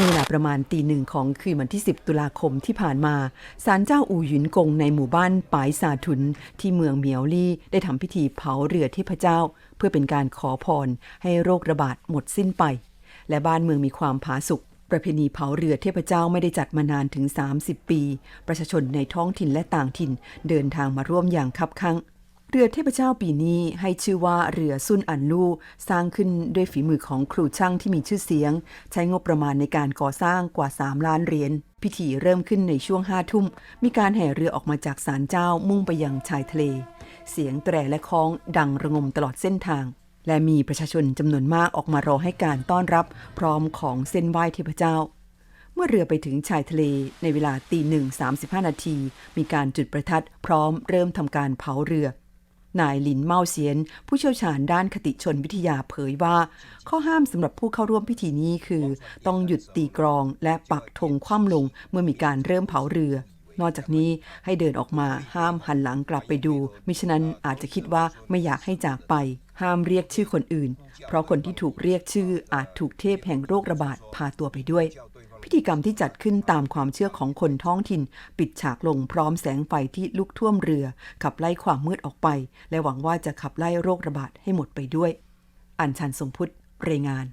ในเวลาประมาณตีหนึ่งของคืนวันที่ 10 ตุลาคมที่ผ่านมาศาลเจ้าอู่หยุนกงในหมู่บ้านปายซาทุน ที่เมืองเมียวลี่ได้ทำพิธีเผาเรือเทพเจ้า เพื่อเป็นการขอพรให้โรคระบาดหมดสิ้นไป และบ้านเมืองมีความผาสุกประเพณีเผาเรือเทพเจ้าไม่ได้จัดมานานถึง 30 ปี ประชาชนในท้องถิ่นและต่างถิ่นเดินทางมาร่วมอย่างคับคั่ง เรือเทพเจ้าปีนี้ให้ชื่อว่าเรือซุนอันลู่สร้างขึ้นด้วยฝีมือของครูช่างที่มีชื่อเสียง ใช้งบประมาณในการก่อสร้างกว่า 3 ล้านเหรียญพิธีเริ่มขึ้นในช่วงห้าทุ่ม มีการแห่เรือออกมาจากศาลเจ้ามุ่งไปยังชายทะเล เสียงแตรและคล้องดังระงมตลอดเส้นทาง และมีประชาชนจำนวนมากออกมารอให้การต้อนรับ พร้อมของเส้นไหว้เทพเจ้าเมื่อเรือไปถึงชายทะเลในเวลาตีหนึ่งสามสิบห้านาที มีการจุดประทัดพร้อมเริ่มทำการเผาเรือ นายหลินเมาเซียน ผู้เชี่ยวชาญด้านคติชนวิทยาเผยว่า ข้อห้ามสำหรับผู้เข้าร่วมพิธีนี้คือ ต้องหยุดตีกรองและปักธงคว่ำลงเมื่อมีการเริ่มเผาเรือ นอกจากนี้ให้เดินออกมาห้ามหันหลังกลับไปดูมิฉะนั้นอาจจะคิดว่าไม่อยากให้จากไป ห้ามเรียกชื่อคนอื่น เพราะคนที่ถูกเรียกชื่ออาจถูกเทพแห่งโรคระบาดพาตัวไปด้วย พิธีกรรมที่จัดขึ้นตามความเชื่อของคนท้องถิ่น ปิดฉากลงพร้อมแสงไฟที่ลุกท่วมเรือ ขับไล่ความมืดออกไป และหวังว่าจะขับไล่โรคระบาดให้หมดไปด้วย อัญชันทรงพุทธรายงาน